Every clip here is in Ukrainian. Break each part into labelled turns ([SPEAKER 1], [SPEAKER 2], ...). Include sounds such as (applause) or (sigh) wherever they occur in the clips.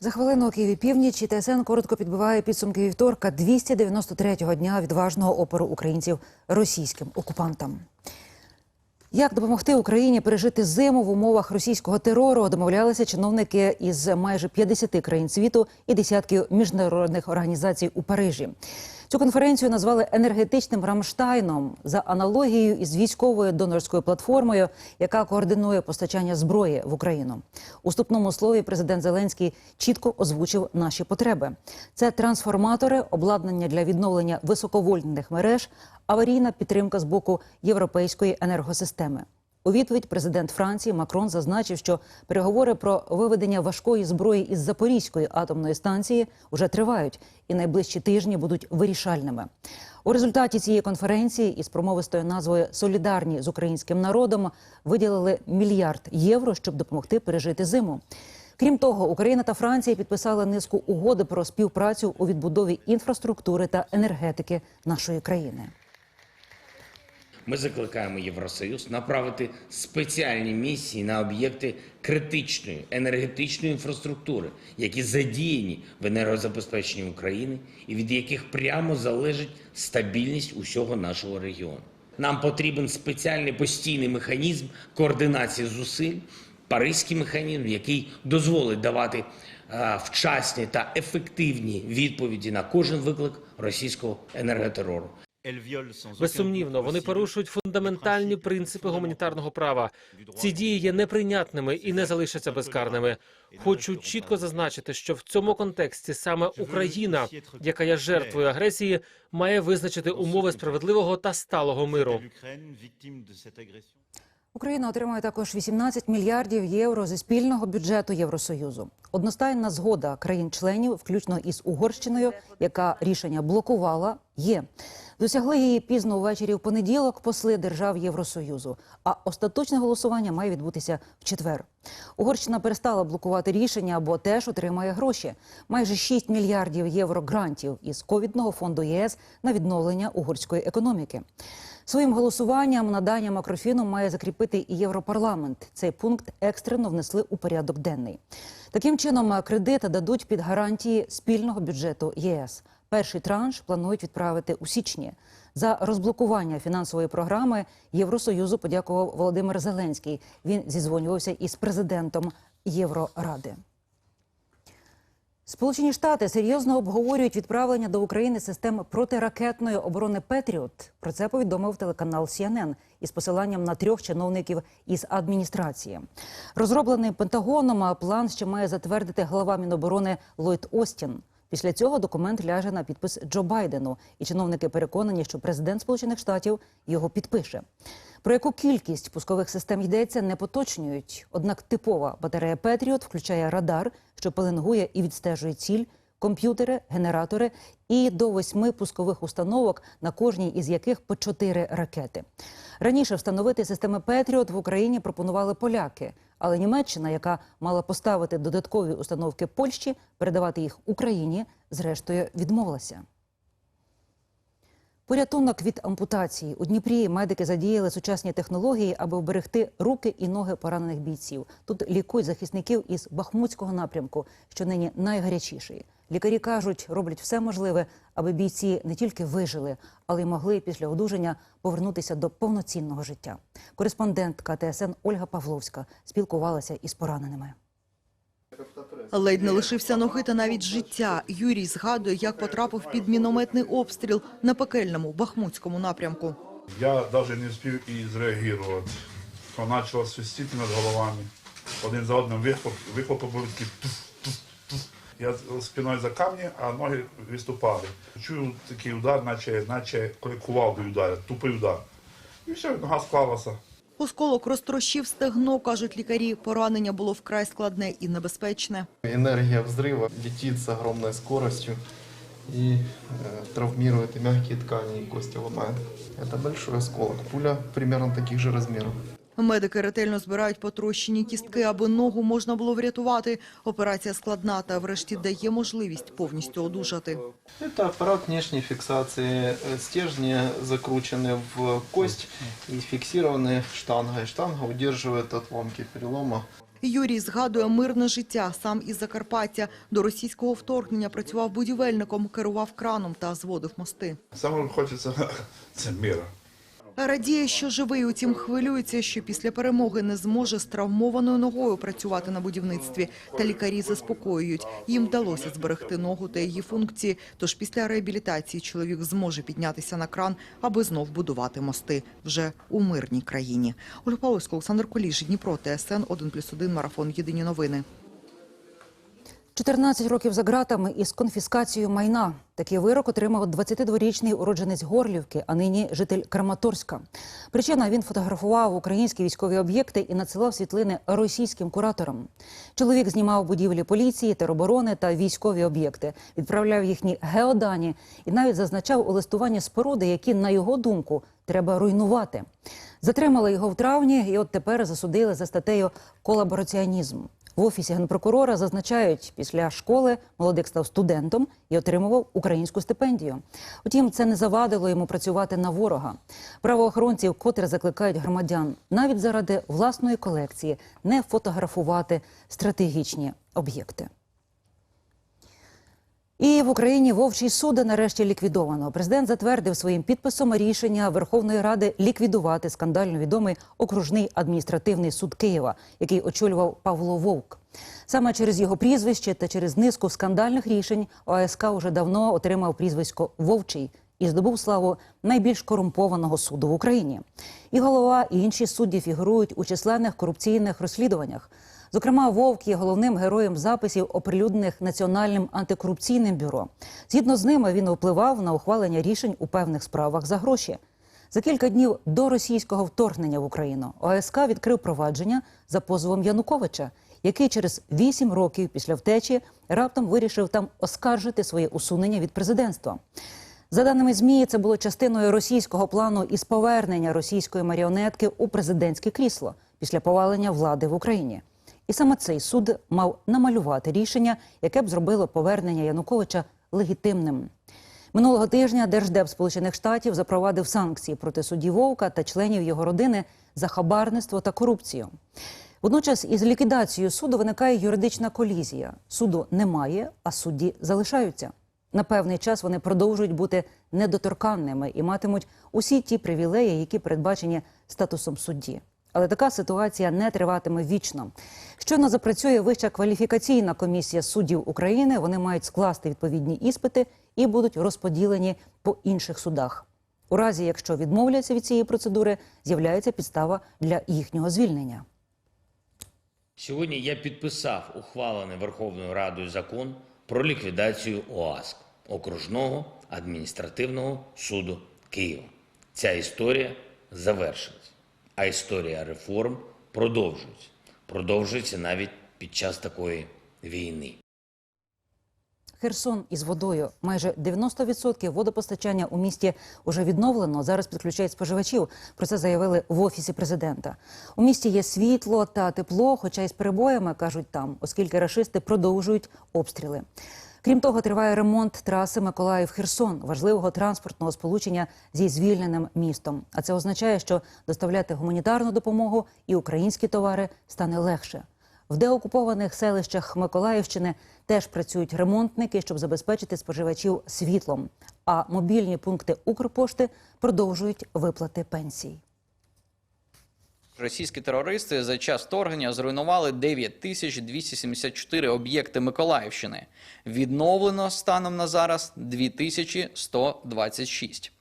[SPEAKER 1] За хвилину у Києві північ ТСН коротко підбиває підсумки вівторка 293-го дня відважного опору українців російським окупантам. Як допомогти Україні пережити зиму в умовах російського терору, домовлялися чиновники із майже 50 країн світу і десятків міжнародних організацій у Парижі. Цю конференцію назвали енергетичним Рамштайном за аналогією із військовою донорською платформою, яка координує постачання зброї в Україну. У вступному слові президент Зеленський чітко озвучив наші потреби: це трансформатори, обладнання для відновлення високовольтних мереж, аварійна підтримка з боку європейської енергосистеми. У відповідь президент Франції Макрон зазначив, що переговори про виведення важкої зброї із Запорізької атомної станції вже тривають, і найближчі тижні будуть вирішальними. У результаті цієї конференції із промовистою назвою Солідарні з українським народом виділили мільярд євро, щоб допомогти пережити зиму. Крім того, Україна та Франція підписали низку угоди про співпрацю у відбудові інфраструктури та енергетики нашої країни.
[SPEAKER 2] Ми закликаємо Євросоюз направити спеціальні місії на об'єкти критичної енергетичної інфраструктури, які задіяні в енергозабезпеченні України і від яких прямо залежить стабільність усього нашого регіону. Нам потрібен спеціальний постійний механізм координації зусиль, паризький механізм, який дозволить давати е, вчасні та ефективні відповіді на кожен виклик російського енерготерору.
[SPEAKER 3] Безсумнівно, вони порушують фундаментальні принципи гуманітарного права. Ці дії є неприйнятними і не залишаться безкарними. Хочу чітко зазначити, що в цьому контексті саме Україна, яка є жертвою агресії, має визначити умови справедливого та сталого миру.
[SPEAKER 1] Україна отримує також 18 мільярдів євро зі спільного бюджету Євросоюзу. Одностайна згода країн-членів, включно із Угорщиною, яка рішення блокувала, є. Досягли її пізно ввечері в понеділок посли держав Євросоюзу. А остаточне голосування має відбутися в четвер. Угорщина перестала блокувати рішення, бо теж отримає гроші. Майже 6 мільярдів євро грантів із ковідного фонду ЄС на відновлення угорської економіки. Своїм голосуванням надання макрофіну має закріпити і Європарламент. Цей пункт екстрено внесли у порядок денний. Таким чином, кредит дадуть під гарантії спільного бюджету ЄС. Перший транш планують відправити у січні. За розблокування фінансової програми Євросоюзу подякував Володимир Зеленський. Він зізвонювався із президентом Євроради. Сполучені Штати серйозно обговорюють відправлення до України систем протиракетної оборони Петріот. Про це повідомив телеканал CNN із посиланням на трьох чиновників із адміністрації. Розроблений Пентагоном план ще має затвердити глава Міноборони Ллойд Остін. Після цього документ ляже на підпис Джо Байдену, і чиновники переконані, що президент Сполучених Штатів його підпише. Про яку кількість пускових систем йдеться, не поточнюють. Однак типова батарея Петріот включає радар, що пеленгує і відстежує ціль, комп'ютери, генератори і до восьми пускових установок, на кожній із яких по чотири ракети. Раніше встановити системи Петріот в Україні пропонували поляки. Але Німеччина, яка мала поставити додаткові установки Польщі, передавати їх Україні, зрештою відмовилася. Порятунок від ампутації у Дніпрі медики задіяли сучасні технології, аби вберегти руки і ноги поранених бійців. Тут лікують захисників із Бахмутського напрямку, що нині найгарячіший. Лікарі кажуть, роблять все можливе, аби бійці не тільки вижили, але й могли після одужання повернутися до повноцінного життя. Кореспондентка ТСН Ольга Павловська спілкувалася із пораненими.
[SPEAKER 4] Ледь не лишився ноги та навіть життя. Юрій згадує, як потрапив під мінометний обстріл на пекельному Бахмутському напрямку.
[SPEAKER 5] Я навіть не встиг і зреагувати. То почало свистіти над головами. Один за одним вихлоп, вихлопи були такі. Я спиною за камні, а ноги виступали. Чую такий удар, наче, наче коли кувалдою ударять, тупий удар. І все, нога склалася.
[SPEAKER 4] Осколок розтрощив стегно, кажуть лікарі. Поранення було вкрай складне і небезпечне.
[SPEAKER 6] Энергия взрыва летит с огромной скоростью и э, травмирует и мягкие ткани, и кости ломает. Это большой осколок. Пуля примерно таких же размеров.
[SPEAKER 4] Медики ретельно збирають потрощені кістки, аби ногу можна було врятувати. Операція складна та врешті дає можливість повністю одужати.
[SPEAKER 6] Это аппарат внешней фиксации. Э, Стержни закручены в кость и фиксированы штангой. Штанга удерживает отломки перелома.
[SPEAKER 4] Юрій згадує мирне життя, сам із Закарпаття. До російського вторгнення працював будівельником, керував краном та зводив мости.
[SPEAKER 5] Саме хочеться (laughs) це міра.
[SPEAKER 4] Радіє, що живий, утім хвилюється, що після перемоги не зможе з травмованою ногою працювати на будівництві. Та лікарі заспокоюють. Їм вдалося зберегти ногу та її функції. Тож після реабілітації чоловік зможе піднятися на кран, аби знов будувати мости вже у мирній країні. Ольга Павловська, Олександр Коліж, Дніпро, ТСН 1+,1, Марафон. Єдині новини.
[SPEAKER 1] 14 років за ґратами із конфіскацією майна. Такий вирок отримав 22-річний уродженець Горлівки, а нині житель Краматорська. Причина він фотографував українські військові об'єкти і надсилав світлини російським кураторам. Чоловік знімав будівлі поліції, тероборони та військові об'єкти, відправляв їхні геодані і навіть зазначав у листуванні споруди, які, на його думку, треба руйнувати. Затримали його в травні, і от тепер засудили за статтею колабораціонізм. В офісі генпрокурора зазначають, після школи молодик став студентом і отримував українську стипендію. Утім, це не завадило йому працювати на ворога. Правоохоронці вкотре закликають громадян навіть заради власної колекції не фотографувати стратегічні об'єкти. І в Україні вовчий суд нарешті ліквідовано. Президент затвердив своїм підписом рішення Верховної Ради ліквідувати скандально відомий окружний адміністративний суд Києва, який очолював Павло Вовк. Саме через його прізвище та через низку скандальних рішень ОСК уже давно отримав прізвисько Вовчий і здобув славу найбільш корумпованого суду в Україні. І голова, і інші судді фігурують у численних корупційних розслідуваннях. Зокрема, Вовк є головним героєм записів, оприлюднених Національним антикорупційним бюро. Згідно з ними, він впливав на ухвалення рішень у певних справах за гроші. За кілька днів до російського вторгнення в Україну ОСК відкрив провадження за позовом Януковича, який через вісім років після втечі раптом вирішив там оскаржити своє усунення від президентства. За даними ЗМІ, це було частиною російського плану із повернення російської маріонетки у президентське крісло після повалення влади в Україні. І саме цей суд мав намалювати рішення, яке б зробило повернення Януковича легітимним. Минулого тижня Держдеп Сполучених Штатів запровадив санкції проти судді Вовка та членів його родини за хабарництво та корупцію. Водночас із ліквідацією суду виникає юридична колізія. Суду немає, а судді залишаються. На певний час вони продовжують бути недоторканними і матимуть усі ті привілеї, які передбачені статусом судді. Але така ситуація не триватиме вічно. Щойно запрацює вища кваліфікаційна комісія суддів України. Вони мають скласти відповідні іспити і будуть розподілені по інших судах. У разі, якщо відмовляться від цієї процедури, з'являється підстава для їхнього звільнення.
[SPEAKER 2] Сьогодні я підписав ухвалений Верховною Радою закон про ліквідацію ОАСК окружного адміністративного суду Києва. Ця історія завершилась, а історія реформ продовжується. Продовжується навіть під час такої війни.
[SPEAKER 1] Херсон із водою. Майже 90% водопостачання у місті уже відновлено. Зараз підключають споживачів. Про це заявили в офісі президента. У місті є світло та тепло, хоча й з перебоями кажуть там, оскільки рашисти продовжують обстріли. Крім того, триває ремонт траси Миколаїв-Херсон, важливого транспортного сполучення зі звільненим містом. А це означає, що доставляти гуманітарну допомогу і українські товари стане легше. В деокупованих селищах Миколаївщини теж працюють ремонтники, щоб забезпечити споживачів світлом. А мобільні пункти Укрпошти продовжують виплати пенсій.
[SPEAKER 7] Російські терористи за час вторгнення зруйнували 9274 об'єкти Миколаївщини. Відновлено станом на зараз 2126.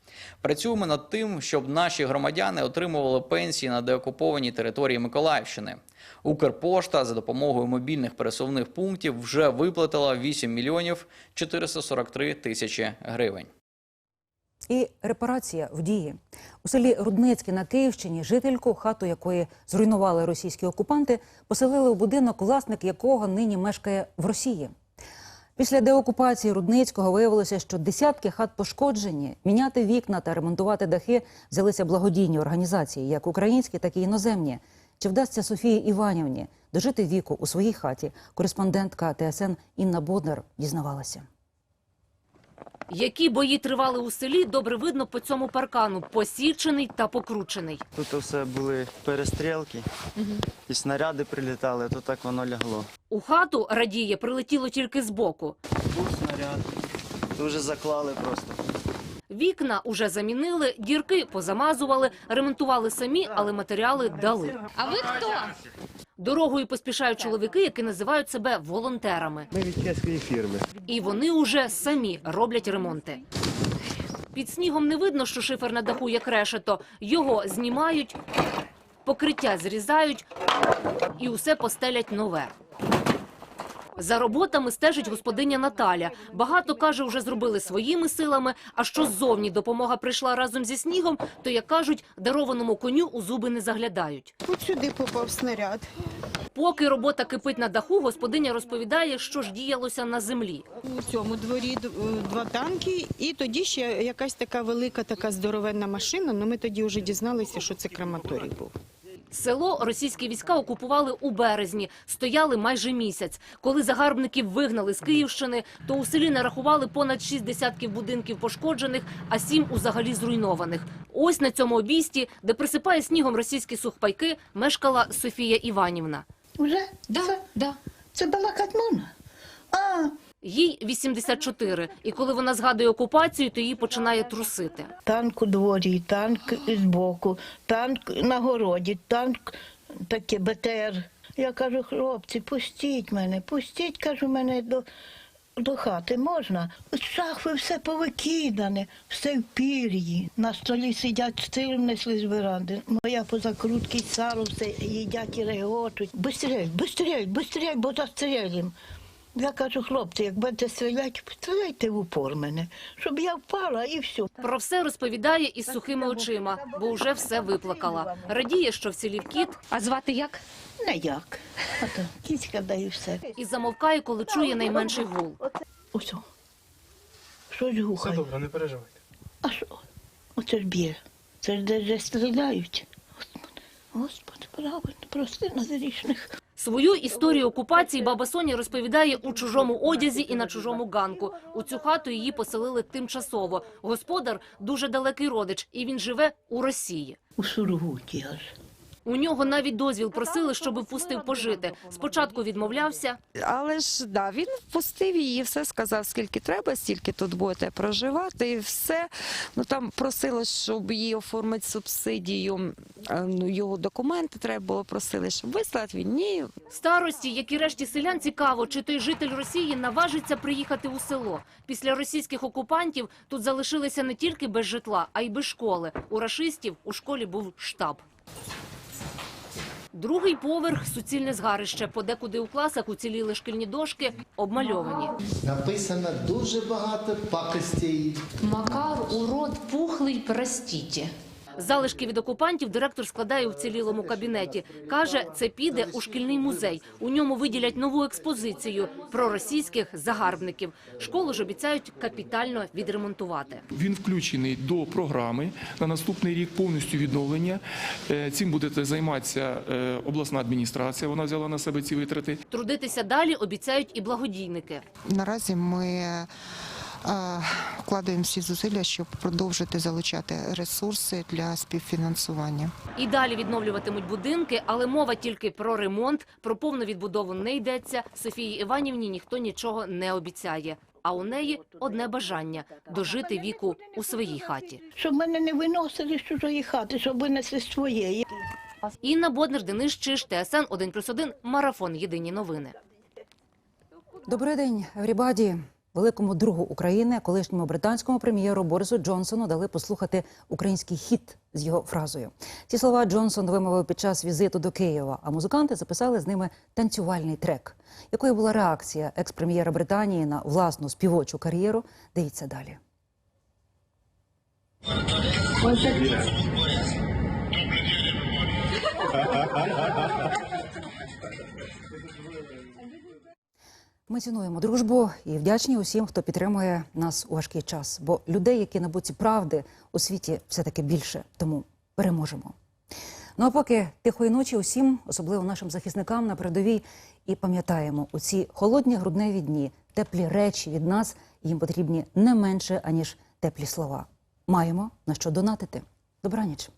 [SPEAKER 7] Працюємо над тим, щоб наші громадяни отримували пенсії на деокупованій території Миколаївщини. Укрпошта за допомогою мобільних пересувних пунктів вже виплатила 8 мільйонів 443 тисячі гривень.
[SPEAKER 1] І репарація в дії у селі Рудницьке на Київщині жительку, хату якої зруйнували російські окупанти, поселили у будинок, власник якого нині мешкає в Росії. Після деокупації Рудницького виявилося, що десятки хат пошкоджені. Міняти вікна та ремонтувати дахи взялися благодійні організації, як українські, так і іноземні. Чи вдасться Софії Іванівні дожити віку у своїй хаті? Кореспондентка ТСН Інна Боднар дізнавалася.
[SPEAKER 8] Які бої тривали у селі, добре видно по цьому паркану, посічений та покручений.
[SPEAKER 9] Тут все були перестрілки, і снаряди прилітали, то так воно лягло.
[SPEAKER 8] У хату радіє прилетіло тільки збоку.
[SPEAKER 9] Був снаряд, дуже заклали просто.
[SPEAKER 8] Вікна уже замінили, дірки позамазували, ремонтували самі, але матеріали дали.
[SPEAKER 10] А ви хто?
[SPEAKER 8] Дорогою поспішають чоловіки, які називають себе волонтерами.
[SPEAKER 11] Ми від чеської фірми.
[SPEAKER 8] І вони уже самі роблять ремонти. Під снігом не видно, що шифер на даху як решето. Його знімають, покриття зрізають і усе постелять нове. За роботами стежить господиня Наталя. Багато, каже, вже зробили своїми силами, а що ззовні допомога прийшла разом зі снігом, то, як кажуть, дарованому коню у зуби не заглядають.
[SPEAKER 10] От сюди попав снаряд.
[SPEAKER 8] Поки робота кипить на даху, господиня розповідає, що ж діялося на землі.
[SPEAKER 10] У цьому дворі е, два танки, і тоді ще якась така велика, така здоровенна машина. Ну ми тоді вже дізналися, що це крематорій був.
[SPEAKER 8] Село російські війська окупували у березні, стояли майже місяць. Коли загарбників вигнали з Київщини, то у селі нарахували понад шість десятків будинків пошкоджених, а сім узагалі зруйнованих. Ось на цьому обійсті, де присипає снігом російські сухпайки, мешкала Софія Іванівна.
[SPEAKER 12] Уже?
[SPEAKER 10] Да,
[SPEAKER 12] Це,
[SPEAKER 10] да.
[SPEAKER 12] це балакать можна? А,
[SPEAKER 8] Їй 84, і коли вона згадує окупацію, то її починає трусити.
[SPEAKER 12] танк у дворі, танк збоку, танк на городі, танк таке БТР. Я кажу, хлопці, пустіть мене, пустіть, кажу, мене до, до хати можна. Шахви все повикидане, все в пір'ї. На столі сидять стилем несли з веранди. Моя позакрутки, сало, все їдять і регочуть. Бистрей, бистрей, бистрей, бо застрелім. Я кажу, хлопці, як будете стріляти, стріляйте в упор мене, щоб я впала і все.
[SPEAKER 8] Про все розповідає із сухими очима, бо вже все виплакала. Радіє, що вцілів кіт,
[SPEAKER 10] А звати як?
[SPEAKER 12] Не як. Кіцька дає все.
[SPEAKER 8] і замовкає, коли чує найменший гул.
[SPEAKER 12] Ось. о. Щось гухає. Все добре, не переживайте. А що? Оце ж б'є. Це ж де ж стріляють. Господи, Господи, правильно, прости нас грішних.
[SPEAKER 8] Свою історію окупації баба Соня розповідає у чужому одязі і на чужому ганку. У цю хату її поселили тимчасово. Господар дуже далекий родич, і він живе у Росії.
[SPEAKER 12] У Сургуті аж.
[SPEAKER 8] У нього навіть дозвіл просили, щоб впустив пожити. Спочатку відмовлявся,
[SPEAKER 13] Але ж да, він впустив її, все сказав, скільки треба, стільки тут будете проживати, і все. Ну там просили, щоб її оформити субсидію. Ну його документи треба було просили, щоб вислати. Він ні.
[SPEAKER 8] Старості, як і решті селян, цікаво, чи той житель Росії наважиться приїхати у село. Після російських окупантів тут залишилися не тільки без житла, а й без школи. У рашистів у школі був штаб. Другий поверх суцільне згарище. Подекуди у класах уціліли шкільні дошки, обмальовані.
[SPEAKER 11] Написано дуже багато пакостей.
[SPEAKER 10] Макар, урод, пухлий, простите.
[SPEAKER 8] Залишки від окупантів директор складає у вцілілому кабінеті. Каже, це піде у шкільний музей. У ньому виділять нову експозицію про російських загарбників. Школу ж обіцяють капітально відремонтувати.
[SPEAKER 14] Він включений до програми на наступний рік повністю відновлення. Е, Цим буде займатися е, обласна адміністрація. Вона взяла на себе ці витрати.
[SPEAKER 8] Трудитися далі обіцяють і благодійники.
[SPEAKER 13] Наразі ми вкладаємо всі зусилля, щоб продовжити залучати ресурси для співфінансування.
[SPEAKER 8] І далі відновлюватимуть будинки, але мова тільки про ремонт, про повну відбудову не йдеться. Софії Іванівні ніхто нічого не обіцяє. А у неї одне бажання дожити віку у своїй хаті.
[SPEAKER 12] Щоб мене не виносили з чужої хати, щоб винесли з своєї.
[SPEAKER 8] Інна Боднер, Денис Чиш, ТСН 1+,1, Марафон. Єдині новини.
[SPEAKER 1] Добрий день, Еврібаді. Великому другу України, колишньому британському прем'єру Борису Джонсону дали послухати український хіт з його фразою. Ці слова Джонсон вимовив під час візиту до Києва, а музиканти записали з ними танцювальний трек. Якою була реакція екс-прем'єра Британії на власну співочу кар'єру? Дивіться далі. Ми цінуємо дружбу і вдячні усім, хто підтримує нас у важкий час. Бо людей, які на боці правди у світі, все таки більше. Тому переможемо. Ну а поки тихої ночі усім, особливо нашим захисникам на передовій, і пам'ятаємо у ці холодні грудневі дні теплі речі від нас Їм потрібні не менше аніж теплі слова. Маємо на що донатити. Добраніч.